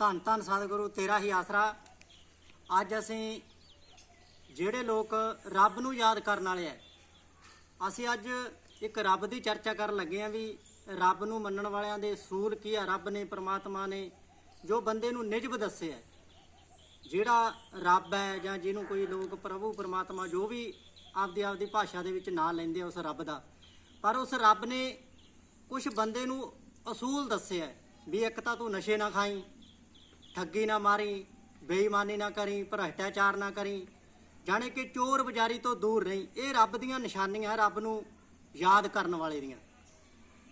ਧੰਨ ਧੰਨ ਸਤਿਗੁਰੂ, ਤੇਰਾ ਹੀ ਆਸਰਾ। ਅੱਜ ਅਸੀਂ ਜਿਹੜੇ ਲੋਕ ਰੱਬ ਨੂੰ ਯਾਦ ਕਰਨ ਵਾਲੇ ਆ, ਅਸੀਂ ਅੱਜ ਇੱਕ ਰੱਬ ਦੀ ਚਰਚਾ ਕਰਨ ਲੱਗੇ ਆ ਵੀ ਰੱਬ ਨੂੰ ਮੰਨਣ ਵਾਲਿਆਂ ਦੇ ਸੂਲ ਕੀ ਆ, ਰੱਬ ਨੇ, ਪ੍ਰਮਾਤਮਾ ਨੇ, ਜੋ ਬੰਦੇ ਨੂੰ ਨਿਜਬ ਦੱਸਿਆ ਜਿਹੜਾ ਰੱਬ ਹੈ ਜਾਂ ਜਿਹਨੂੰ ਕੋਈ ਲੋਕ ਪ੍ਰਭੂ, ਪਰਮਾਤਮਾ ਜੋ ਵੀ ਆਪਦੀ ਆਪਦੀ ਭਾਸ਼ਾ ਦੇ ਵਿੱਚ ਨਾਂ ਲੈਂਦੇ ਆ ਉਸ ਰੱਬ ਦਾ, ਪਰ ਉਸ ਰੱਬ ਨੇ ਕੁਝ ਬੰਦੇ ਨੂੰ ਅਸੂਲ ਦੱਸਿਆ ਵੀ ਇੱਕ ਤਾਂ ਤੂੰ ਨਸ਼ੇ ਨਾ ਖਾਈ ਠੱਗੀ ਨਾ ਮਾਰੀ, ਬੇਈਮਾਨੀ ਨਾ ਕਰੀ, ਭ੍ਰਸ਼ਟਾਚਾਰ ਨਾ ਕਰੀ। ਜਾਣੇ ਕਿ ਚੋਰ ਬਜ਼ਾਰੀ ਤੋਂ ਦੂਰ ਰਹੀ। ਇਹ ਰੱਬ ਦੀਆਂ ਨਿਸ਼ਾਨੀਆਂ ਰੱਬ ਨੂੰ ਯਾਦ ਕਰਨ ਵਾਲੇ ਦੀਆਂ।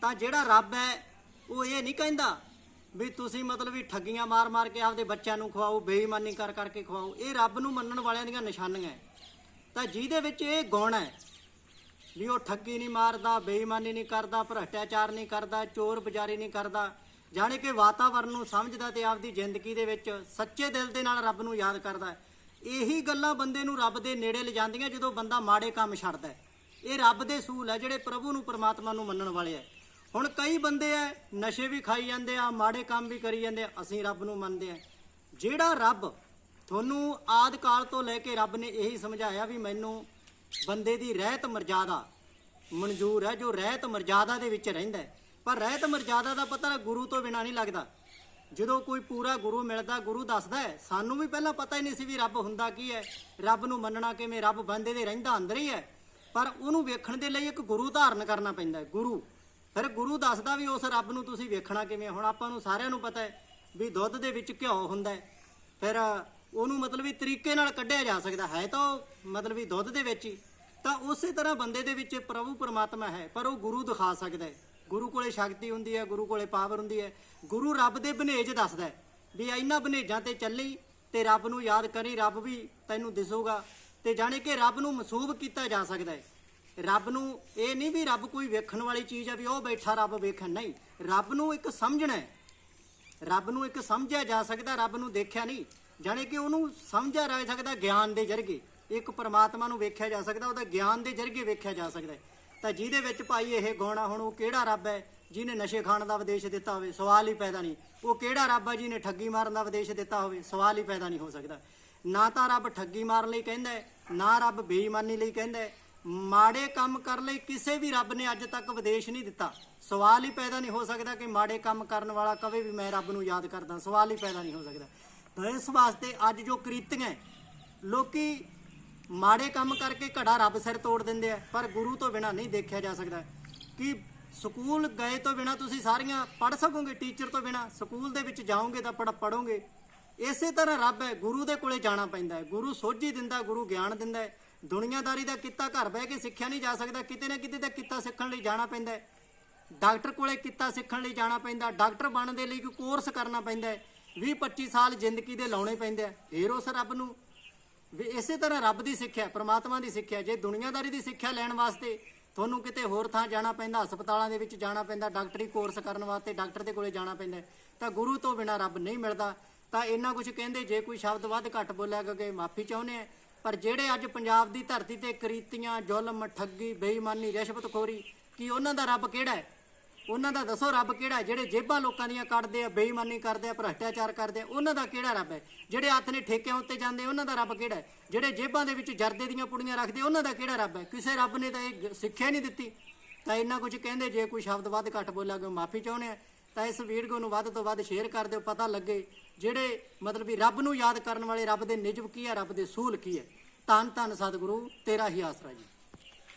ਤਾਂ ਜਿਹੜਾ ਰੱਬ ਹੈ, ਉਹ ਇਹ ਨਹੀਂ ਕਹਿੰਦਾ ਵੀ ਤੁਸੀਂ ਮਤਲਬ ਵੀ ਠੱਗੀਆਂ ਮਾਰ-ਮਾਰ ਕੇ ਆਪਦੇ ਬੱਚਿਆਂ ਨੂੰ ਖਵਾਓ, ਬੇਈਮਾਨੀ ਕਰ ਕਰਕੇ ਖਵਾਓ। ਇਹ ਰੱਬ ਨੂੰ ਮੰਨਣ ਵਾਲਿਆਂ ਦੀਆਂ ਨਿਸ਼ਾਨੀਆਂ ਹੈ। ਤਾਂ ਜਿਹਦੇ ਵਿੱਚ ਇਹ ਗੁਣ ਹੈ ਵੀ ਉਹ ਠੱਗੀ ਨਹੀਂ ਮਾਰਦਾ, ਬੇਈਮਾਨੀ ਨਹੀਂ ਕਰਦਾ, ਭ੍ਰਸ਼ਟਾਚਾਰ ਨਹੀਂ ਕਰਦਾ, ਚੋਰ ਬਜ਼ਾਰੀ ਨਹੀਂ ਕਰਦਾ ਜਾਣੀ ਕਿ ਵਾਤਾਵਰਨ ਨੂੰ ਸਮਝਦਾ ਤੇ ਆਪਦੀ ਜ਼ਿੰਦਗੀ ਦੇ ਵਿੱਚ ਸੱਚੇ ਦਿਲ ਦੇ ਨਾਲ ਰੱਬ ਨੂੰ ਯਾਦ ਕਰਦਾ ਹੈ। ਇਹੀ ਗੱਲਾਂ ਬੰਦੇ ਨੂੰ ਰੱਬ ਦੇ ਨੇੜੇ ਲਿਜਾਂਦੀਆਂ ਜਦੋਂ ਬੰਦਾ ਮਾੜੇ ਕੰਮ ਛੱਡਦਾ ਹੈ। ਇਹ ਰੱਬ ਦੇ ਸੂਲ ਹੈ ਜਿਹੜੇ ਪ੍ਰਭੂ ਨੂੰ ਪਰਮਾਤਮਾ ਨੂੰ ਮੰਨਣ ਵਾਲੇ ਹੈ ਹੁਣ ਕਈ ਬੰਦੇ ਆ ਨਸ਼ੇ ਵੀ ਖਾਈ ਜਾਂਦੇ ਆ, ਮਾੜੇ ਕੰਮ ਵੀ ਕਰੀ ਜਾਂਦੇ ਆ, ਅਸੀਂ ਰੱਬ ਨੂੰ ਮੰਨਦੇ ਆ ਜਿਹੜਾ ਰੱਬ ਤੁਹਾਨੂੰ ਆਦ ਕਾਲ ਤੋਂ ਲੈ ਕੇ ਰੱਬ ਨੇ ਇਹੀ ਸਮਝਾਇਆ ਵੀ ਮੈਨੂੰ ਬੰਦੇ ਦੀ ਰਹਿਤ ਮਰਜ਼ਾਦਾ ਮਨਜ਼ੂਰ ਹੈ, ਜੋ ਰਹਿਤ ਮਰਜ਼ਾਦਾ ਦੇ ਵਿੱਚ ਰਹਿੰਦਾ ਹੈ ਪਰ ਰਹਿਤ ਮਰਜ਼ਾਦਾ ਦਾ ਪਤਾ ਗੁਰੂ ਤੋਂ ਬਿਨਾ ਨਹੀਂ ਲੱਗਦਾ। ਜਦੋਂ ਕੋਈ ਪੂਰਾ ਗੁਰੂ ਮਿਲਦਾ, ਗੁਰੂ ਦੱਸਦਾ ਹੈ, ਸਾਨੂੰ ਵੀ ਪਹਿਲਾਂ ਪਤਾ ਹੀ ਨਹੀਂ ਸੀ ਵੀ ਰੱਬ ਹੁੰਦਾ ਕੀ ਹੈ। ਰੱਬ ਨੂੰ ਮੰਨਣਾ ਕਿਵੇਂ, ਰੱਬ ਬੰਦੇ ਦੇ ਰਹਿੰਦਾ ਅੰਦਰ ਹੀ ਹੈ। ਪਰ ਉਹਨੂੰ ਵੇਖਣ ਦੇ ਲਈ ਇੱਕ ਗੁਰੂ ਧਾਰਨ ਕਰਨਾ ਪੈਂਦਾ ਹੈ, ਗੁਰੂ। ਫਿਰ ਗੁਰੂ ਦੱਸਦਾ ਵੀ ਉਸ ਰੱਬ ਨੂੰ ਤੁਸੀਂ ਵੇਖਣਾ ਕਿਵੇਂ, ਹੁਣ ਆਪਾਂ ਨੂੰ ਸਾਰਿਆਂ ਨੂੰ ਪਤਾ ਹੈ ਵੀ ਦੁੱਧ ਦੇ ਵਿੱਚ ਘਿਓ ਹੁੰਦਾ ਹੈ। ਫਿਰ ਉਹਨੂੰ ਮਤਲਬ ਵੀ ਤਰੀਕੇ ਨਾਲ ਕੱਢਿਆ ਜਾ ਸਕਦਾ, ਹੈ ਤਾਂ ਉਹ ਮਤਲਬ ਵੀ ਦੁੱਧ ਦੇ ਵਿੱਚ ਹੀ। ਤਾਂ ਉਸੇ ਤਰ੍ਹਾਂ ਬੰਦੇ ਦੇ ਵਿੱਚ ਪ੍ਰਭੂ ਪਰਮਾਤਮਾ ਹੈ, ਪਰ ਉਹ ਗੁਰੂ ਦਿਖਾ ਸਕਦਾ ਹੈ। ਗੁਰੂ ਕੋਲੇ ਸ਼ਕਤੀ ਹੁੰਦੀ ਹੈ, ਗੁਰੂ ਕੋਲੇ ਪਾਵਰ ਹੁੰਦੀ ਹੈ। ਗੁਰੂ ਰੱਬ ਦੇ ਬਨੇਜ ਦੱਸਦਾ ਵੀ ਇਹਨਾਂ ਬਨੇਜਾਂ ਤੇ ਚੱਲੀ ਤੇ ਰੱਬ ਨੂੰ ਯਾਦ ਕਰੀ, ਰੱਬ ਵੀ ਤੈਨੂੰ ਦਿਸੂਗਾ ਤੇ ਜਾਣੇ ਕਿ ਰੱਬ ਨੂੰ ਮਸੂਬ ਕੀਤਾ ਜਾ ਸਕਦਾ ਹੈ। ਰੱਬ ਨੂੰ ਇਹ ਨਹੀਂ ਵੀ ਰੱਬ ਕੋਈ ਵੇਖਣ ਵਾਲੀ ਚੀਜ਼ ਹੈ ਵੀ ਉਹ ਬੈਠਾ ਰੱਬ ਵੇਖਣ, ਨਹੀਂ। ਰੱਬ ਨੂੰ ਇੱਕ ਸਮਝਣਾ ਹੈ। ਰੱਬ ਨੂੰ ਇੱਕ ਸਮਝਿਆ ਜਾ ਸਕਦਾ, ਰੱਬ ਨੂੰ ਦੇਖਿਆ ਨਹੀਂ। ਜਾਣੇ ਕਿ ਉਹਨੂੰ ਸਮਝਿਆ ਜਾ ਸਕਦਾ ਗਿਆਨ ਦੇ ਜ਼ਰੀਏ। ਇੱਕ ਪਰਮਾਤਮਾ ਨੂੰ ਵੇਖਿਆ ਜਾ ਸਕਦਾ, ਉਹਦਾ ਗਿਆਨ ਦੇ ਜ਼ਰੀਏ ਵੇਖਿਆ ਜਾ ਸਕਦਾ ਤਾਂ ਜਿਹਦੇ ਵਿੱਚ ਭਾਈ ਇਹ ਗਾਉਣਾ ਹੁਣ ਉਹ ਕਿਹੜਾ ਰੱਬ ਹੈ ਜਿਹਨੇ ਨਸ਼ੇ ਖਾਣ ਦਾ ਵਿਦੇਸ਼ ਦਿੱਤਾ ਹੋਵੇ, ਸਵਾਲ ਹੀ ਪੈਦਾ ਨਹੀਂ। ਉਹ ਕਿਹੜਾ ਰੱਬ ਹੈ ਜਿਹਨੇ ਠੱਗੀ ਮਾਰਨ ਦਾ ਵਿਦੇਸ਼ ਦਿੱਤਾ ਹੋਵੇ, ਸਵਾਲ ਹੀ ਪੈਦਾ ਨਹੀਂ ਹੋ ਸਕਦਾ। ਨਾ ਤਾਂ ਰੱਬ ਠੱਗੀ ਮਾਰਨ ਲਈ ਕਹਿੰਦਾ ਹੈ, ਨਾ ਰੱਬ ਬੇਈਮਾਨੀ ਲਈ ਕਹਿੰਦਾ ਹੈ। ਮਾੜੇ ਕੰਮ ਕਰਨ ਲਈ ਕਿਸੇ ਵੀ ਰੱਬ ਨੇ ਅੱਜ ਤੱਕ ਵਿਦੇਸ਼ ਨਹੀਂ ਦਿੱਤਾ। ਸਵਾਲ ਹੀ ਪੈਦਾ ਨਹੀਂ ਹੋ ਸਕਦਾ ਕਿ ਮਾੜੇ ਕੰਮ ਕਰਨ ਵਾਲਾ ਕਵੇ ਵੀ ਮੈਂ ਰੱਬ ਨੂੰ ਯਾਦ ਕਰਦਾ। ਸਵਾਲ ਹੀ ਪੈਦਾ ਨਹੀਂ ਹੋ ਸਕਦਾ। ਤਾਂ ਇਸ ਵਾਸਤੇ ਅੱਜ ਜੋ ਕ੍ਰਿਤੀਆਂ ਲੋਕੀ ਮਾੜੇ ਕੰਮ ਕਰਕੇ ਘੜਾ ਰੱਬ ਸਿਰ ਤੋੜ ਦਿੰਦੇ ਆ, ਪਰ ਗੁਰੂ ਤੋਂ ਬਿਨਾ ਨਹੀਂ ਦੇਖਿਆ ਜਾ ਸਕਦਾ। ਕਿ ਸਕੂਲ ਗਏ ਤੋਂ ਬਿਨਾ ਤੁਸੀਂ ਸਾਰੀਆਂ ਪੜ ਸਕੋਗੇ ਟੀਚਰ ਤੋਂ ਬਿਨਾ, ਸਕੂਲ ਦੇ ਵਿੱਚ ਜਾਓਗੇ ਤਾਂ ਪੜ ਪੜੋਗੇ ਇਸੇ ਤਰ੍ਹਾਂ ਰੱਬ ਹੈ ਗੁਰੂ ਦੇ ਕੋਲੇ ਜਾਣਾ ਪੈਂਦਾ ਹੈ। ਗੁਰੂ ਸੋਝੀ ਦਿੰਦਾ, ਗੁਰੂ ਗਿਆਨ ਦਿੰਦਾ ਹੈ। ਦੁਨੀਆਦਾਰੀ ਦਾ ਕਿੱਤਾ ਘਰ ਬਹਿ ਕੇ ਸਿੱਖਿਆ ਨਹੀਂ ਜਾ ਸਕਦਾ, ਕਿਤੇ ਨਾ ਕਿਤੇ ਤਾਂ ਕਿੱਤਾ ਸਿੱਖਣ ਲਈ ਜਾਣਾ ਪੈਂਦਾ ਹੈ। ਡਾਕਟਰ ਕੋਲੇ ਕਿੱਤਾ ਸਿੱਖਣ ਲਈ ਜਾਣਾ ਪੈਂਦਾ, ਡਾਕਟਰ ਬਣਨ ਦੇ ਲਈ ਕੋਈ ਕੋਰਸ ਕਰਨਾ ਪੈਂਦਾ ਹੈ। 20 25 ਸਾਲ ਜ਼ਿੰਦਗੀ ਦੇ ਲਾਉਣੇ ਪੈਂਦੇ ਆ। ਫੇਰ ਉਸ ਰੱਬ ਨੂੰ ਵੀ ਇਸੇ ਤਰ੍ਹਾਂ ਰੱਬ ਦੀ ਸਿੱਖਿਆ, ਪ੍ਰਮਾਤਮਾ ਦੀ ਸਿੱਖਿਆ, ਜੇ ਦੁਨੀਆਦਾਰੀ ਦੀ ਸਿੱਖਿਆ ਲੈਣ ਵਾਸਤੇ ਤੁਹਾਨੂੰ ਕਿਤੇ ਹੋਰ ਥਾਂ ਜਾਣਾ ਪੈਂਦਾ, ਹਸਪਤਾਲਾਂ ਦੇ ਵਿੱਚ ਜਾਣਾ ਪੈਂਦਾ, ਡਾਕਟਰੀ ਕੋਰਸ ਕਰਨ ਵਾਸਤੇ ਡਾਕਟਰ ਦੇ ਕੋਲੇ ਜਾਣਾ ਪੈਂਦਾ, ਤਾਂ ਗੁਰੂ ਤੋਂ ਬਿਨਾ ਰੱਬ ਨਹੀਂ ਮਿਲਦਾ। ਤਾਂ ਇੰਨਾ ਕੁਝ ਕਹਿੰਦੇ, ਜੇ ਕੋਈ ਸ਼ਬਦ ਵੱਧ ਘੱਟ ਬੋਲਿਆ ਗਏ ਮਾਫੀ ਚਾਹੁੰਦੇ ਆ, ਪਰ ਜਿਹੜੇ ਅੱਜ ਪੰਜਾਬ ਦੀ ਧਰਤੀ ਤੇ ਕਰੀਤੀਆਂ, ਜ਼ੁਲਮ, ਠੱਗੀ, ਬੇਈਮਾਨੀ, ਰਿਸ਼ਵਤਖੋਰੀ, ਕੀ ਉਹਨਾਂ ਦਾ ਰੱਬ ਕਿਹੜਾ ਹੈ? ਉਹਨਾਂ ਦਾ ਦੱਸੋ ਰੱਬ ਕਿਹੜਾ ਜਿਹੜੇ ਜੇਬਾਂ ਲੋਕਾਂ ਦੀਆਂ ਕੱਢਦੇ ਆ, ਬੇਈਮਾਨੀ ਕਰਦੇ ਆ, ਭ੍ਰਸ਼ਟਾਚਾਰ ਕਰਦੇ ਆ, ਉਹਨਾਂ ਦਾ ਕਿਹੜਾ ਰੱਬ ਹੈ? ਜਿਹੜੇ ਹੱਥ ਨੇ ਠੇਕਿਆਂ ਉੱਤੇ ਜਾਂਦੇ, ਉਹਨਾਂ ਦਾ ਰੱਬ ਕਿਹੜਾ ਹੈ? ਜਿਹੜੇ ਜੇਬਾਂ ਦੇ ਵਿੱਚ ਜਰਦੇ ਦੀਆਂ ਪੁੜੀਆਂ ਰੱਖਦੇ, ਉਹਨਾਂ ਦਾ ਕਿਹੜਾ ਰੱਬ ਹੈ? ਕਿਸੇ ਰੱਬ ਨੇ ਤਾਂ ਇਹ ਗ- ਸਿੱਖਿਆ ਨਹੀਂ ਦਿੱਤੀ। ਤਾਂ ਇੰਨਾ ਕੁਝ ਕਹਿੰਦੇ, ਜੇ ਕੋਈ ਸ਼ਬਦ ਵੱਧ ਘੱਟ ਬੋਲਾਂਗੇ ਕੋਈ ਮਾਫੀ ਚਾਹੁੰਦੇ ਆ, ਤਾਂ ਇਸ ਵੀਡੀਓ ਨੂੰ ਵੱਧ ਤੋਂ ਵੱਧ ਸ਼ੇਅਰ ਕਰ ਦਿਓ, ਪਤਾ ਲੱਗੇ ਜਿਹੜੇ ਮਤਲਬ ਵੀ ਰੱਬ ਨੂੰ ਯਾਦ ਕਰਨ ਵਾਲੇ, ਰੱਬ ਦੇ ਨਿਜਬ ਕੀ ਹੈ ਰੱਬ ਦੇ ਸੂਲ ਕੀ ਹੈ? ਧੰਨ ਧੰਨ ਸਤਿਗੁਰੂ, ਤੇਰਾ ਹੀ ਆਸਰਾ ਜੀ।